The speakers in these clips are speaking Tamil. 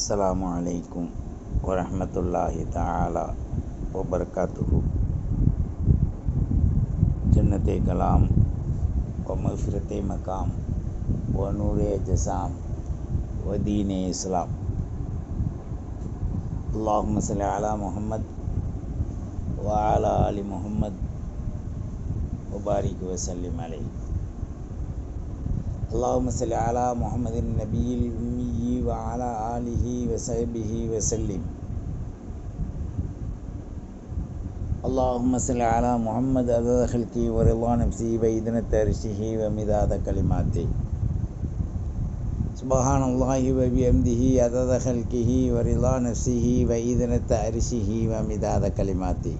அஸ்லாம் வலைக்கும் வரமத்துல்லாஹி தாலா வபர்காத்துஹு. ஜன்னத்தை கலாம் ஒமஃபிரத்தை மகாம் ஒனூரே ஜசாம் வதீனே இஸ்லாம். அல்லாஹ் மசலி அலா முகமத் வாலா அலி முகமத் முபாரிக் வசல்லிம் அலை اللهم صل على محمد النبي الأمي وعلى آله وصحبه وسلم. اللهم صل على محمد عدد خلقه ورضا نفسه وإذنة عرشه ومداد كلماته. سبحان الله وبحمده عدد خلقه ورضا نفسه وإذنة عرشه ومداد كلماته.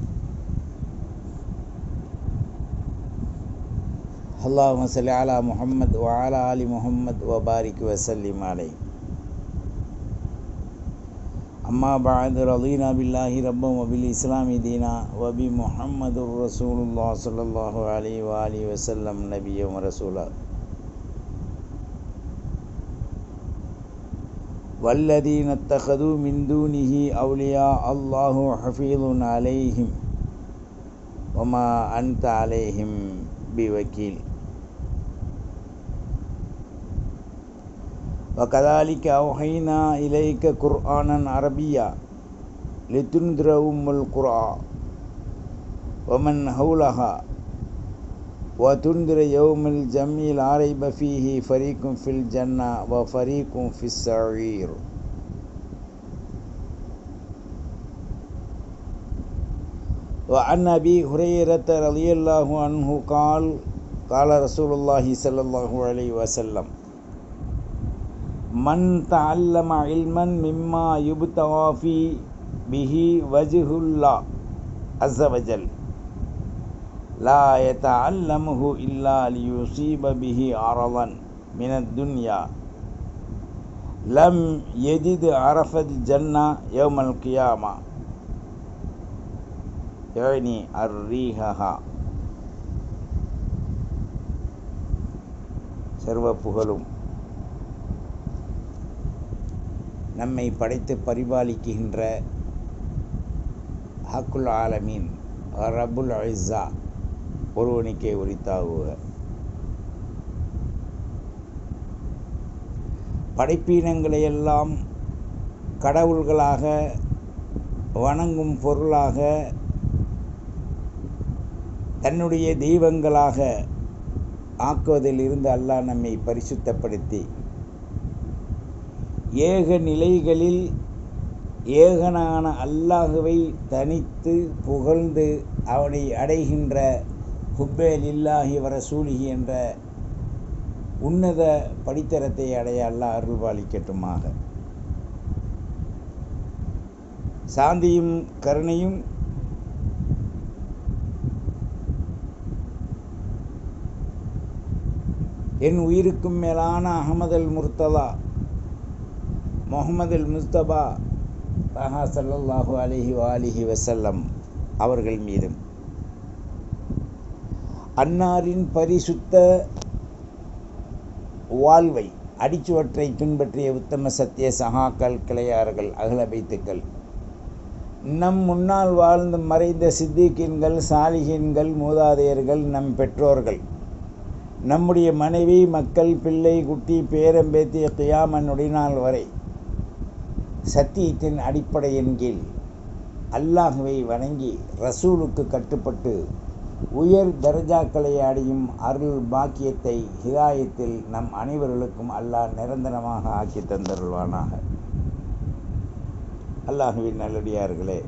اللهم صل على محمد وعلى آل محمد وبارك وسلم عليه. أما بعد رضينا بالله ربا وبالإسلام دينا وبمحمد رسول الله صلى الله عليه وآله وسلم نبيا ورسولا. والذين اتخذوا من دونه أولياء الله حفيظ عليهم وما أنت عليهم بوكيل. وكذلك أوحينا إليك قرآنا عربيا لتنذر أم القرى ومن حولها وتنذر يوم الجمع لا ريب فيه فريق في الجنة وفريق في السعير. وعن أبي هريرة رضي الله عنه قال قال رسول الله صلى الله عليه وسلم من تعلم علما مما يبتغى في به وجه الله عز وجل. لا يتعلمه إلا ليصيب به عرضا من الدنيا. لم يجد عرف الجنة يوم القيامة. يعني الريحها. سرب بغلوم நம்மை படைத்து பரிபாலிக்கின்ற ஹக்குல் ஆலமீன் ரபுல் ஐஸா ஒருவனுக்கே உரித்தாகுக. படைப்பீனங்களையெல்லாம் கடவுள்களாக வணங்கும் பொருளாக தன்னுடைய தெய்வங்களாக ஆக்குவதில் இருந்து அல்லாஹ் நம்மை பரிசுத்தப்படுத்தி. ஏக நிலைகளில் ஏகனான அல்லாஹுவை தனித்து புகழ்ந்து அவனை அடைகின்ற ஹுப்பேல் இல்லாஹி வரசூலிகி என்ற உன்னத படித்தரத்தை அடைய அல்லாஹ் அருள்பாலிக்கட்டுமாக. சாந்தியும் கருணையும் என் உயிருக்கும் மேலான அகமதல் முர்த்தலா முகமது அல் முஸ்தபா தஹா சல்லல்லாஹு அலிஹி வாலிஹி வசல்லம் அவர்கள் மீதும். அன்னாரின் பரிசுத்த வாழ்வை அடிச்சுவற்றை பின்பற்றிய உத்தம சத்திய சகாக்கள் கிளையார்கள் அகலபைத்துக்கள் நம் முன்னால் வாழ்ந்து மறைந்த சித்திக்கின்கள் சாலிகின்கள் மூதாதையர்கள் நம் பெற்றோர்கள். நம்முடைய மனைவி மக்கள் பிள்ளை குட்டி பேரம்பேத்திய கியாமன் நொடிநாள் வரை சத்தியத்தின் அடிப்படையின் கீழ் அல்லாஹுவை வணங்கி ரசூலுக்கு கட்டுப்பட்டு உயர் தர்ஜாக்களை அடையும் அருள் பாக்கியத்தை ஹிதாயத்தில் நம் அனைவர்களுக்கும் அல்லாஹ் நிரந்தரமாக ஆக்கி தந்தருள்வானாக. அல்லாஹுவின் நல்லடியார்களே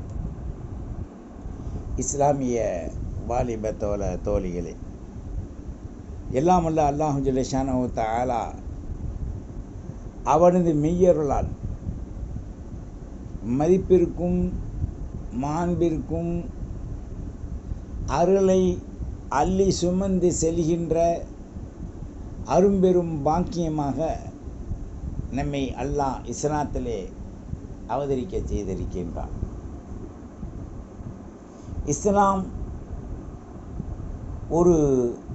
இஸ்லாமிய வாலிப தோல தோழிகளே எல்லாம் அல்ல அல்லாஹு ஜலேஷானோ தாலா அவனது மெய்யருளால் மதிப்பிற்கும் மாண்பிற்கும் அருளை அள்ளி சுமந்து செல்கின்ற அரும்பெரும் பாக்கியமாக நம்மை அல்லாஹ் இஸ்லாத்திலே அவதரிக்க செய்திருக்கின்றான். இஸ்லாம் ஒரு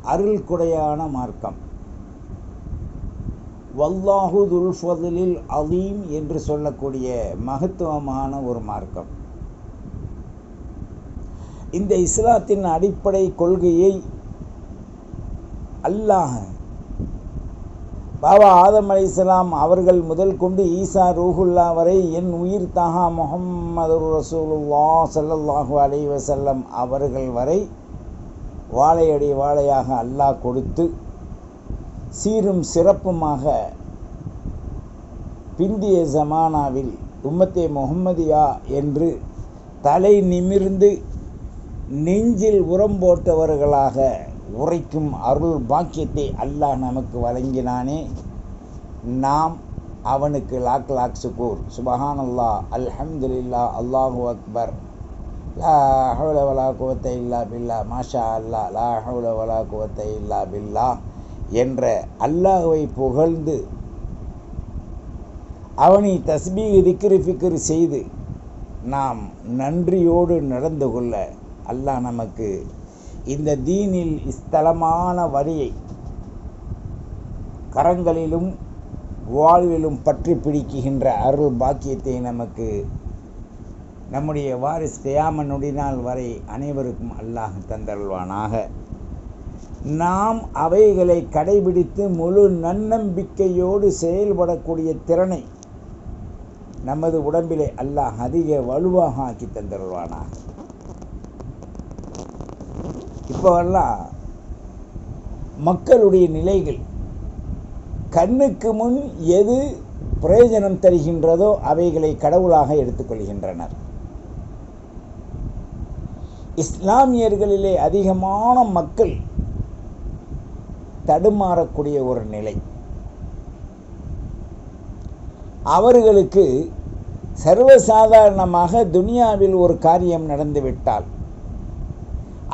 அருள் குடையான மார்க்கம். வல்லாஹு துல்ஃபதிலில் அலீம் என்று சொல்லக்கூடிய மகத்துவமான ஒரு மார்க்கம். இந்த இஸ்லாத்தின் அடிப்படை கொள்கையை அல்லாஹ் பாபா ஆதம் அலி இஸ்லாம் அவர்கள் முதல் கொண்டு ஈசா ரூஹுல்லா வரை என் உயிர் தஹா முகம்மது ரசூலுல்லா சல்லல்லாஹு அலி வசல்லம் அவர்கள் வரை வாழையடி வாழையாக அல்லாஹ் கொடுத்து சீரும் சிறப்புமாக பிந்திய ஜமானாவில் உம்மத்தே முகம்மதியா என்று தலை நிமிர்ந்து நெஞ்சில் உரம் போட்டவர்களாக உரைக்கும் அருள் பாக்கியத்தை அல்லாஹ் நமக்கு வழங்கினானே. நாம் அவனுக்கு லாக் லாக் சுகூர். சுபஹான் அல்லா அல்ஹம்துல்லா அல்லாஹு அக்பர். லா ஹவுல வலா குவத்தை இல்லா பில்லா மாஷா அல்லா லா ஹவுல வலா குவத்தை இல்லா பில்லா. என்ற அல்லாஹுவை புகழ்ந்து அவனை தஸ்பீக திக்ரு ஃபிக்கிரி செய்து நாம் நன்றியோடு நடந்து கொள்ள அல்லாஹ் நமக்கு இந்த தீனில் ஸ்தலமான வரியை கரங்களிலும் வாழ்விலும் பற்றி பிடிக்குகின்ற அருள் பாக்கியத்தை நமக்கு நம்முடைய வாரிஸ் கியாம நாள் வரை அனைவருக்கும் அல்லாஹ் தந்தருள்வானாக. நாம் அவைகளை கடைபிடித்து முழு நன்னம்பிக்கையோடு செயல்படக்கூடிய திறனை நமது உடம்பிலே அல்லாஹ் அதிக வலுவாக ஆக்கி தந்தருள்வானாக இப்போவெல்லாம் மக்களுடைய நிலைகள் கண்ணுக்கு முன் எது பிரயோஜனம் தருகின்றதோ அவைகளை கடவுளாக எடுத்துக்கொள்கின்றனர் இஸ்லாமியர்களிலே அதிகமான மக்கள் தடுமாறக்கூடிய ஒரு நிலை. அவர்களுக்கு சர்வசாதாரணமாக துனியாவில் ஒரு காரியம் நடந்துவிட்டால்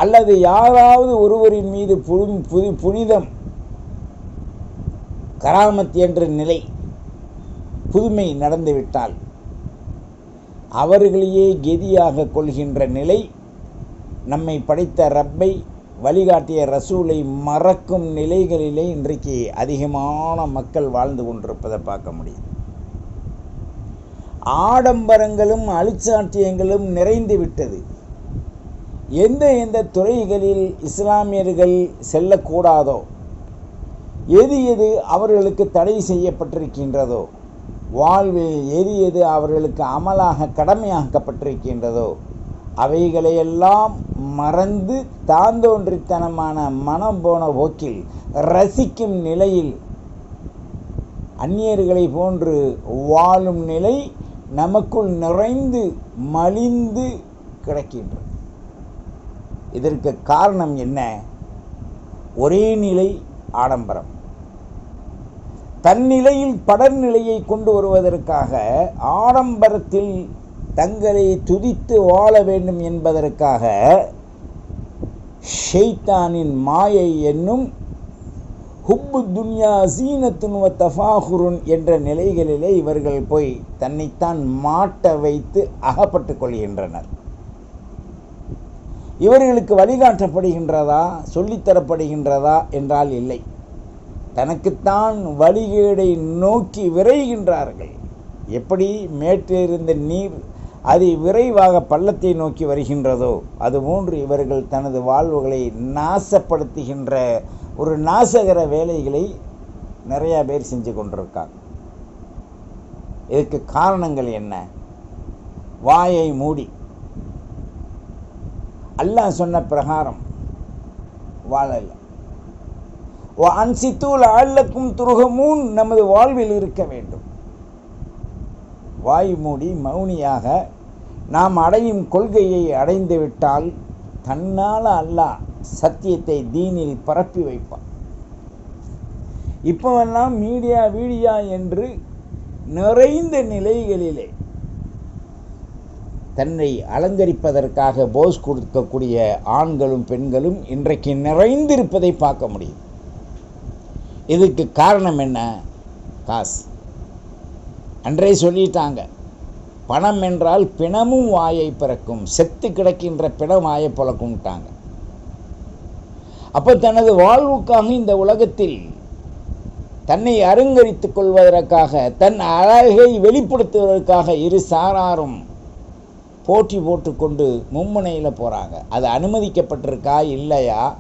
அல்லது யாராவது ஒருவரின் மீது புது புது புனிதம் கராமத் என்ற நிலை புதுமை நடந்துவிட்டால் அவர்களையே கெதியாக கொள்கின்ற நிலை நம்மை படைத்த ரப்பை வழிகாட்டிய ரசூலை மறக்கும் நிலைகளிலே இன்றைக்கு அதிகமான மக்கள் வாழ்ந்து கொண்டிருப்பதை பார்க்க முடியும். ஆடம்பரங்களும் அழிச்சாட்டியங்களும் நிறைந்து விட்டது. எந்த எந்த துறைகளில் இஸ்லாமியர்கள் செல்லக்கூடாதோ எது எது அவர்களுக்கு தடை செய்யப்பட்டிருக்கின்றதோ வாழ்வில் எது எது அவர்களுக்கு அமலாக கடமையாக்கப்பட்டிருக்கின்றதோ அவைகளையெல்லாம் மறந்து தாந்தோன்றித்தனமான மனம் போன போக்கில் ரசிக்கும் நிலையில் அந்நியர்களை போன்று வாழும் நிலை நமக்குள் நிறைந்து மலிந்து கிடக்கின்றது. இதற்கு காரணம் என்ன? ஒரே நிலை ஆடம்பரம். தன்னிலையில் படர்நிலையை கொண்டு வருவதற்காக ஆடம்பரத்தில் தங்களை துதித்து வாழ வேண்டும் என்பதற்காக ஷெய்தானின் மாயை என்னும் ஹுப்பு துன்யா சீனத்துனுவ தஃபாகுருன் தஃபாஹுருன் என்ற நிலைகளிலே இவர்கள் போய் தன்னைத்தான் மாட்ட வைத்து அகப்பட்டு கொள்கின்றனர். இவர்களுக்கு வழிகாட்டப்படுகின்றதா சொல்லித்தரப்படுகின்றதா என்றால் இல்லை. தனக்குத்தான் வழிகேடை நோக்கி விரைகின்றார்கள். எப்படி மேட்டிலிருந்த நீர் அது விரைவாக பள்ளத்தை நோக்கி வருகின்றதோ அது மூன்று இவர்கள் தனது வாழ்வுகளை நாசப்படுத்துகின்ற ஒரு நாசகர வேலைகளை நிறையா பேர் செஞ்சு கொண்டிருக்காங்க. இதுக்கு காரணங்கள் என்ன? வாயை மூடி. அல்லாஹ் சொன்ன பிரகாரம் வாழல. அன்சித்தூல் அள்ளக்கும் துருகமும் நமது வாழ்வில் இருக்க வேண்டும். வாய் மூடி மௌனியாக நாம் அடையும் கொள்கையை அடைந்துவிட்டால் தன்னால் அல்லாஹ் சத்தியத்தை தீனில் பரப்பி வைப்பான். இப்போவெல்லாம் மீடியா வீடியா என்று நிறைந்த நிலைகளிலே தன்னை அலங்கரிப்பதற்காக போஸ் கொடுக்கக்கூடிய ஆண்களும் பெண்களும் இன்றைக்கு நிறைந்திருப்பதை பார்க்க முடியும். இதுக்கு காரணம் என்ன? காசு. அன்றே சொல்லிட்டாங்க. பணம் என்றால் பிணமும் வாயை பிறக்கும். செத்து கிடக்கின்ற பிணம் வாயை பிறக்கும்ட்டாங்க அப்போ தனது வாழ்வுக்காக இந்த உலகத்தில் தன்னை அருங்கரித்துக் கொள்வதற்காக தன் அழகை வெளிப்படுத்துவதற்காக இரு சாராரும் போட்டி போட்டுக்கொண்டு மும்முனையில் போகிறாங்க அது அனுமதிக்கப்பட்டிருக்கா? இல்லையா?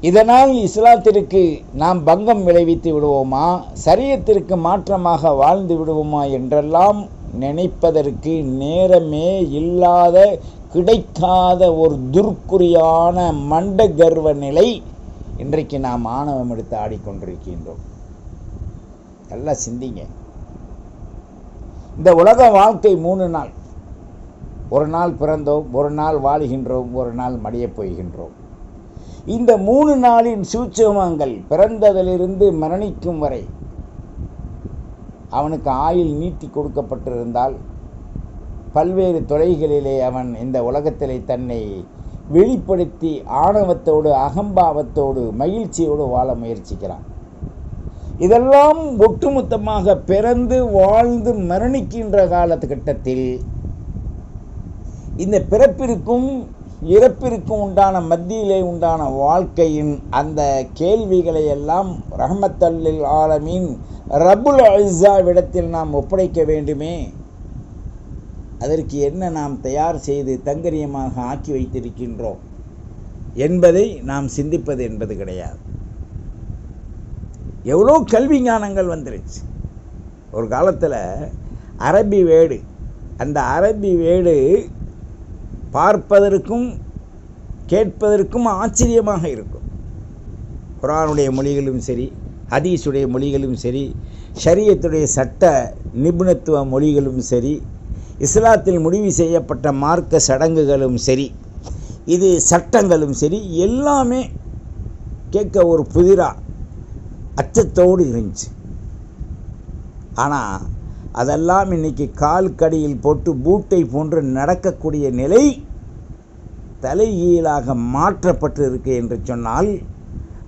இதனால் இஸ்லாத்திற்கு நாம் பங்கம் விளைவித்து விடுவோமா? சரியத்திற்கு மாற்றமாக வாழ்ந்து விடுவோமா? என்றெல்லாம் நினைப்பதற்கு நேரமே இல்லாத கிடைக்காத ஒரு துர்க்குறியான மண்ட கர்வ நிலை இன்றைக்கு நாம் ஆணவம் எடுத்து ஆடிக்கொண்டிருக்கின்றோம். நல்லா சிந்திங்க. இந்த உலக வாழ்க்கை மூணு நாள். ஒரு நாள் பிறந்தோம் ஒரு நாள் வாழுகின்றோம் ஒரு நாள் மடியப் போகின்றோம் இந்த மூணு நாளின் சூட்சமங்கள் பிறந்ததிலிருந்து மரணிக்கும் வரை அவனுக்கு ஆயுள் நீட்டி கொடுக்கப்பட்டிருந்தால் பல்வேறு துறைகளிலே அவன் இந்த உலகத்திலே தன்னை வெளிப்படுத்தி ஆணவத்தோடு அகம்பாவத்தோடு மகிழ்ச்சியோடு வாழ முயற்சிக்கிறான். இதெல்லாம் ஒட்டுமொத்தமாக பிறந்து வாழ்ந்து மரணிக்கின்ற காலகட்டத்தில் இந்த பிறப்பிற்கும் இறப்பிற்கும் உண்டான மத்தியிலே உண்டான வாழ்க்கையின் அந்த கேள்விகளை எல்லாம் ரஹமத்தல்லில் ஆலமீன் ரபுல் அல்சாவிடத்தில் நாம் ஒப்படைக்க வேண்டுமே? அதற்கு என்ன நாம் தயார் செய்து தங்கரியமாக ஆக்கி வைத்திருக்கின்றோம்? என்பதை நாம் சிந்திப்பது என்பது கிடையாது. எவ்வளோ கல்வி ஞானங்கள் வந்துருச்சு. ஒரு காலத்தில் அரபி வேடு. அந்த அரபி வேடு பார்ப்பதற்கும் கேட்பதற்கும் ஆச்சரியமாக இருக்கும். குரானுடைய மொழிகளும் சரி ஹதீஸுடைய மொழிகளும் சரி ஷரியத்துடைய சட்ட நிபுணத்துவ மொழிகளும் சரி இஸ்லாத்தில் முடிவு செய்யப்பட்ட மார்க்க சடங்குகளும் சரி இது சட்டங்களும் சரி எல்லாமே கேட்க ஒரு புதிராக அச்சத்தோடு இருந்துச்சு. ஆனால் அதெல்லாம் இன்னைக்கு கால் கடியில் போட்டு பூட்டை போன்று நடக்கக்கூடிய நிலை தலைகீழாக மாற்றப்பட்டு இருக்கு என்று சொன்னால்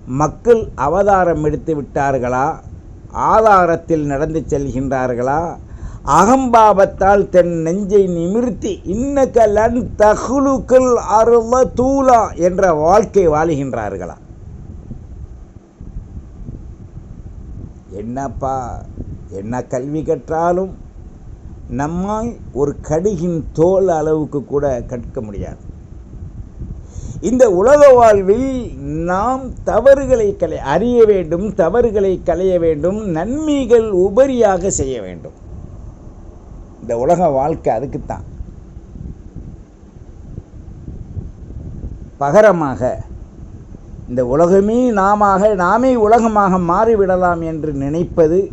மக்கள் அவதாரம் எடுத்து விட்டார்களா? ஆதாரத்தில் நடந்து செல்கின்றார்களா? அகம்பாவத்தால் தன் நெஞ்சை நிமிர்த்தி இன்னக்கலன் தகுலுக்கள் அருள தூலா என்ற வாழ்க்கை வாழுகின்றார்களா? என்னப்பா என்ன கல்வி கற்றாலும் நம்மால் ஒரு கடுகின் தோல் அளவுக்கு கூட கற்க முடியாது. இந்த உலக வாழ்வில் நாம் தவறுகளை கலை அறிய வேண்டும் தவறுகளை களைய வேண்டும் நன்மைகள் உபரியாக செய்ய வேண்டும். இந்த உலக வாழ்க்கை அதுக்குத்தான். பகரமாக இந்த உலகமே நாமாக நாமே உலகமாக மாறிவிடலாம் என்று நினைப்பது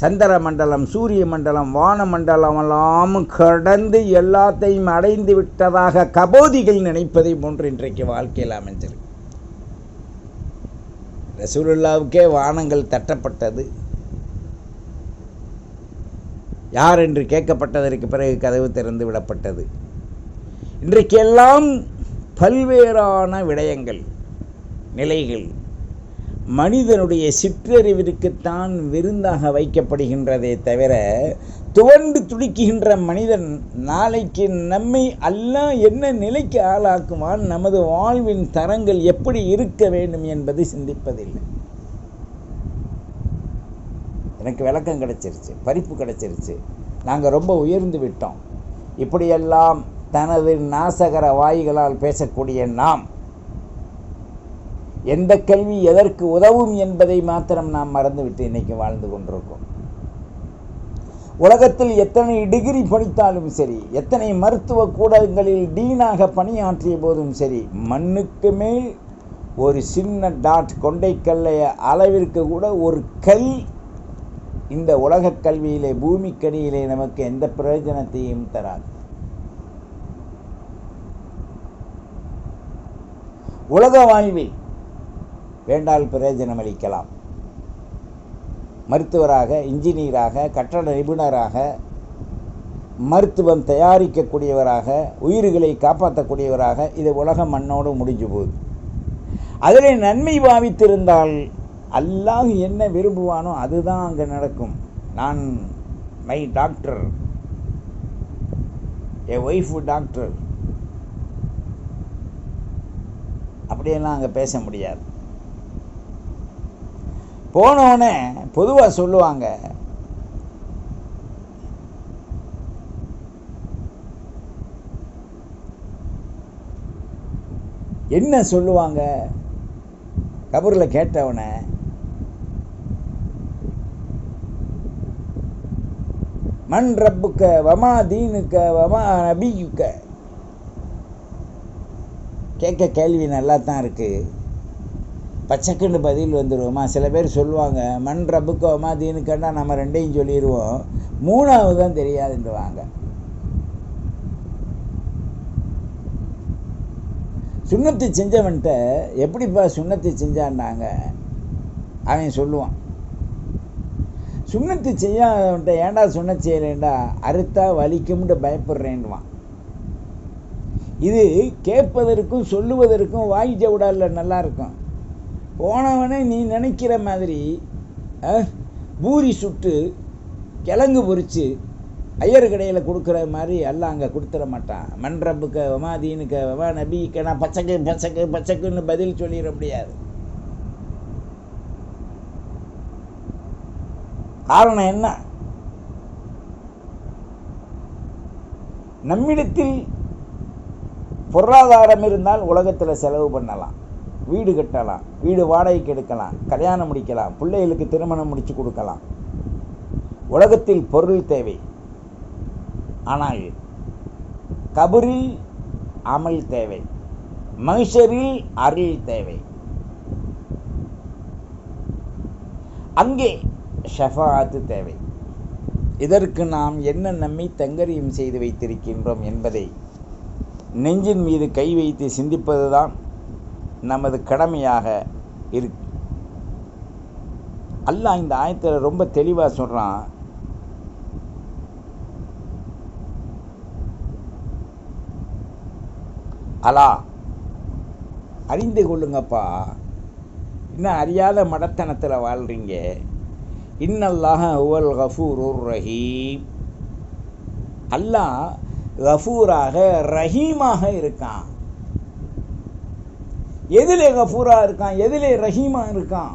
சந்திர மண்டலம் சூரிய மண்டலம் வான மண்டலம் எல்லாம் கடந்து எல்லாத்தையும் அடைந்து விட்டதாக கபோதிகள் நினைப்பதை போன்று இன்றைக்கு வாழ்க்கையில் அமைஞ்சிருக்கு. ரசூலுல்லாவுக்கே வானங்கள் தட்டப்பட்டது. யார் என்று கேட்கப்பட்டதற்கு பிறகு கதவு திறந்து விடப்பட்டது. இன்றைக்கெல்லாம் பல்வேறான விடயங்கள் நிலைகள் மனிதனுடைய சிற்றறிவிற்குத்தான் விருந்தாக வைக்கப்படுகின்றதே தவிர துவண்டு துடிக்குகின்ற மனிதன் நாளைக்கு நம்மை அல்ல என்ன நிலைக்கு ஆளாக்குவான் நமது வாழ்வின் தரங்கள் எப்படி இருக்க வேண்டும் என்பது சிந்திப்பதில்லை. எனக்கு விளக்கம் கிடச்சிருச்சு பறிப்பு கிடச்சிருச்சு. நாங்கள் ரொம்ப உயர்ந்து விட்டோம். இப்படியெல்லாம் தனது நாசகர வாய்களால் பேசக்கூடிய நாம் எந்த கல்வி எதற்கு உதவும் என்பதை மாத்திரம் நாம் மறந்துவிட்டு இன்னைக்கு வாழ்ந்து கொண்டிருக்கோம். உலகத்தில் எத்தனை டிகிரி படித்தாலும் சரி எத்தனை மருத்துவ கூடங்களில் டீனாக பணியாற்றிய போதும் சரி மண்ணுக்கு மேல் ஒரு சின்ன டாட் கொண்டைக்கல்லைய அளவிற்கு கூட ஒரு கல் இந்த உலகக் கல்வியிலே பூமிக்கடியிலே நமக்கு எந்த பிரயோஜனத்தையும் தராது. உலக வாழ்வில் வேண்டால் பிரயோஜனமளிக்கலாம். மருத்துவராக இன்ஜினியராக கட்டட நிபுணராக மருத்துவம் தயாரிக்கக்கூடியவராக உயிர்களை காப்பாற்றக்கூடியவராக இது உலக மண்ணோடு முடிஞ்சு போகுது. அதில் நன்மை பாவித்திருந்தால் அல்லாஹ் என்ன விரும்புவானோ அதுதான் அங்கே நடக்கும். நான் மை டாக்டர் என் ஒய்ஃபு டாக்டர் அப்படியெல்லாம் அங்கே பேச முடியாது. போனோடனே பொதுவாக சொல்லுவாங்க. என்ன சொல்லுவாங்க? கபரில் கேட்டவனை மண் ரப்புக்க வமா தீனுக்க வமா நபியுக்க. கேட்க கேள்வி நல்லா தான் இருக்குது பச்சைக்குன்னு பதில் வந்துடுவோமா சில பேர் சொல்லுவாங்க மண் ரபுக்கோமா வமா நம்ம ரெண்டையும் சொல்லிடுவோம் மூணாவது தான் தெரியாதுன்றவாங்க. சுண்ணத்து செஞ்சவன்கிட்ட எப்படிப்பா சுண்ணத்து செஞ்சான்னாங்க? அவன் சொல்லுவான். சுண்ணத்து செய்யாதவன்ட்ட ஏன்டா சுண்ண செய்யலேண்டா அறுத்தா வலிக்கும்னு பயப்படுறேன்னுவான். இது கேட்பதற்கும் சொல்லுவதற்கும் வாய் ஜவுடால நல்லா இருக்கும். போனவனே நீ நினைக்கிற மாதிரி பூரி சுட்டு கிழங்கு பொறிச்சு ஐயர் கடையில் கொடுக்குற மாதிரி எல்லாம் அங்கே கொடுத்துட மாட்டான். மண்ரப்புக்க வமாதீனுக்க வமா நபிக்க நான் பச்சைக்கு பச்சைக்கு பச்சைக்குன்னு பதில் சொல்லிட முடியாது. காரணம் என்ன? நம்மிடத்தில் பொருளாதாரம் இருந்தால் உலகத்தில் செலவு பண்ணலாம். வீடு கட்டலாம் வீடு வாடகைக்கு எடுக்கலாம் கல்யாணம் முடிக்கலாம் பிள்ளைகளுக்கு திருமணம் முடித்து கொடுக்கலாம். உலகத்தில் பொருள் தேவை. ஆனால் கபரில் அமல் தேவை. மனுஷரில் அருள் தேவை. அங்கே ஷஃபாத்து தேவை. இதற்கு நாம் என்ன நம்மை தங்கரியம் செய்து வைத்திருக்கின்றோம் என்பதை நெஞ்சின் மீது கை வைத்து சிந்திப்பதுதான் நமது கடமையாக இரு. அல்லாஹ் இந்த ஆயத்தில் ரொம்ப தெளிவாக சொல்கிறான் அலா அறிந்து கொள்ளுங்கப்பா. இன்னும் அறியாத மடத்தனத்தில் வாழ்கிறீங்க இன்னல்லாக உவல் கஃபூருர் ரஹீம். அல்லாஹ் கஃபூராக ரஹீமாக இருக்கான். எதிலே கஃபூரா இருக்கான் எதிலே ரஹீமா இருக்கான்.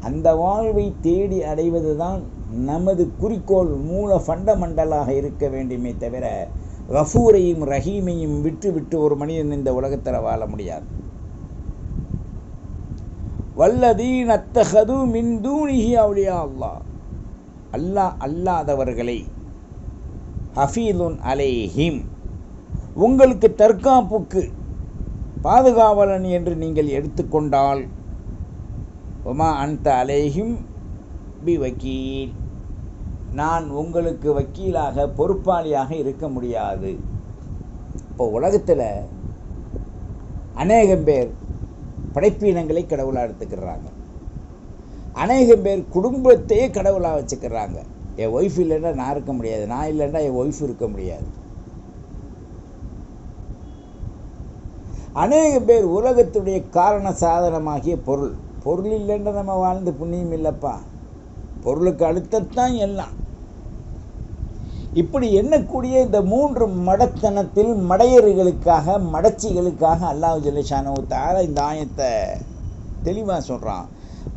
அந்த வாழ்வை தேடி அடைவது தான் நமது குறிக்கோள் மூல ஃபண்டமெண்டலாக இருக்க வேண்டுமே தவிர கஃபூரையும் ரஹீமையும் விட்டு விட்டு ஒரு மனிதன் இந்த உலகத்தில் வாழ முடியாது. வல்லதீன் அத்தகது மின் தூணிஹி அவளியா அல்லாஹ். அல்லாஹ் அல்லாதவர்களை ஹஃபீதுன் அலேஹிம். உங்களுக்கு தற்காப்புக்கு பாதுகாவலன் என்று நீங்கள் எடுத்துக்கொண்டால் உமா அந்த அலேஹிம் பி வக்கீல் நான் உங்களுக்கு வக்கீலாக பொறுப்பாளியாக இருக்க முடியாது. இப்போ உலகத்தில் அநேகம் பேர் படைப்பினங்களை கடவுளாக எடுத்துக்கிறாங்க. அநேகம் பேர் குடும்பத்தையே கடவுளாக வச்சுக்கிறாங்க. என் ஒய்ஃப் இல்லைன்னா நான் இருக்க முடியாது. நான் இல்லைன்னா என் ஒய்ஃப் இருக்க முடியாது. அநேக பேர் உலகத்துடைய காரண சாதனமாகிய பொருள். பொருள் இல்லைன்ற நம்ம வாழ்ந்து புண்ணியம் இல்லைப்பா. பொருளுக்கு அடுத்தத்தான் எல்லாம். இப்படி எண்ணக்கூடிய இந்த மூன்று மடத்தனத்தில் மடையர்களுக்காக மடச்சிகளுக்காக அல்லாஹ் ஜல்லிஷானு தார இந்த ஆயத்தை தெளிவாக சொல்கிறான்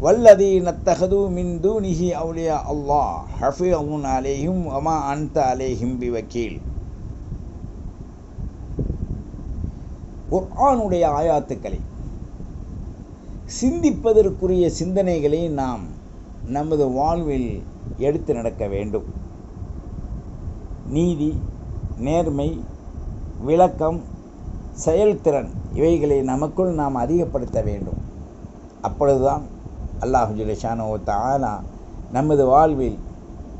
வல்லதி நத்தகது மின் தூனிஹி அவுலியா அல்லாஹ் ஹஃபி அவுன் அலேஹிம் அமா அன்த அலேஹிம் பி வக்கீல் குர்ஆனுடைய ஆயாத்துக்களை. சிந்திப்பதற்குரிய சிந்தனைகளை நாம் நமது வாழ்வில் எடுத்து நடக்க வேண்டும். நீதி நேர்மை விளக்கம் செயல்திறன் இவைகளை நமக்குள் நாம் அதிகப்படுத்த வேண்டும். அப்பொழுதுதான் அல்லாஹு ஜுலேஷானோ தானா நமது வாழ்வில்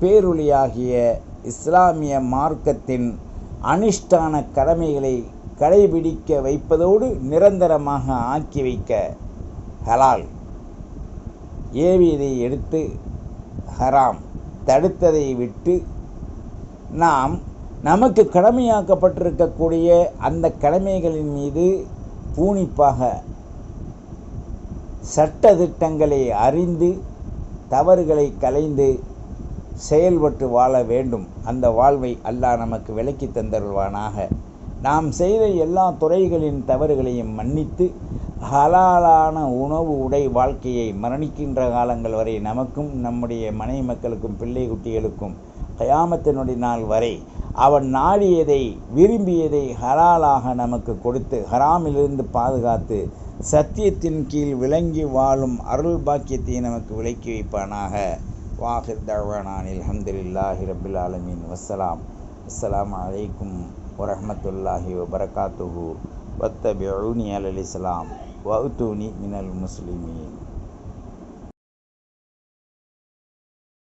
பேரொழியாகிய இஸ்லாமிய மார்க்கத்தின் அனுஷ்டான கடமைகளை கடைபிடிக்க வைப்பதோடு நிரந்தரமாக ஆக்கி வைக்க ஹலால். ஏவியதை எடுத்து ஹராம். தடுத்ததை விட்டு நாம் நமக்கு கடமையாக்கப்பட்டிருக்கக்கூடிய அந்த கடமைகளின் மீது பூணிப்பாக சட்ட திட்டங்களை அறிந்து தவறுகளை கலைந்து செயல்பட்டு வாழ வேண்டும். அந்த வாழ்வை அல்லாஹ் நமக்கு விலக்கி தந்தருள்வானாக. நாம் செய்த எல்லா துறைகளின் தவறுகளையும் மன்னித்து ஹலாலான உணவு உடை வாழ்க்கையை மரணிக்கின்ற காலங்கள் வரை நமக்கும் நம்முடைய மனைவி மக்களுக்கும் பிள்ளை குட்டிகளுக்கும் கயாமத்தினுடைய நாள் வரை அவன் நாடியதை விரும்பியதை ஹலாலாக நமக்கு கொடுத்து ஹராமிலிருந்து பாதுகாத்து சத்தியத்தின் கீழ் விளங்கி வாழும் அருள் பாக்கியத்தை நமக்கு விலக்கி வைப்பானாக. வாஹிர் தழ்வானானில் அஹமதுல்லாஹி ரபுல் ஆலமீன். வசலாம் அஸ்லாம் அலைக்கும். ورحمة الله وبركاته. واتبعوني على الإسلام وأتوني من المسلمين.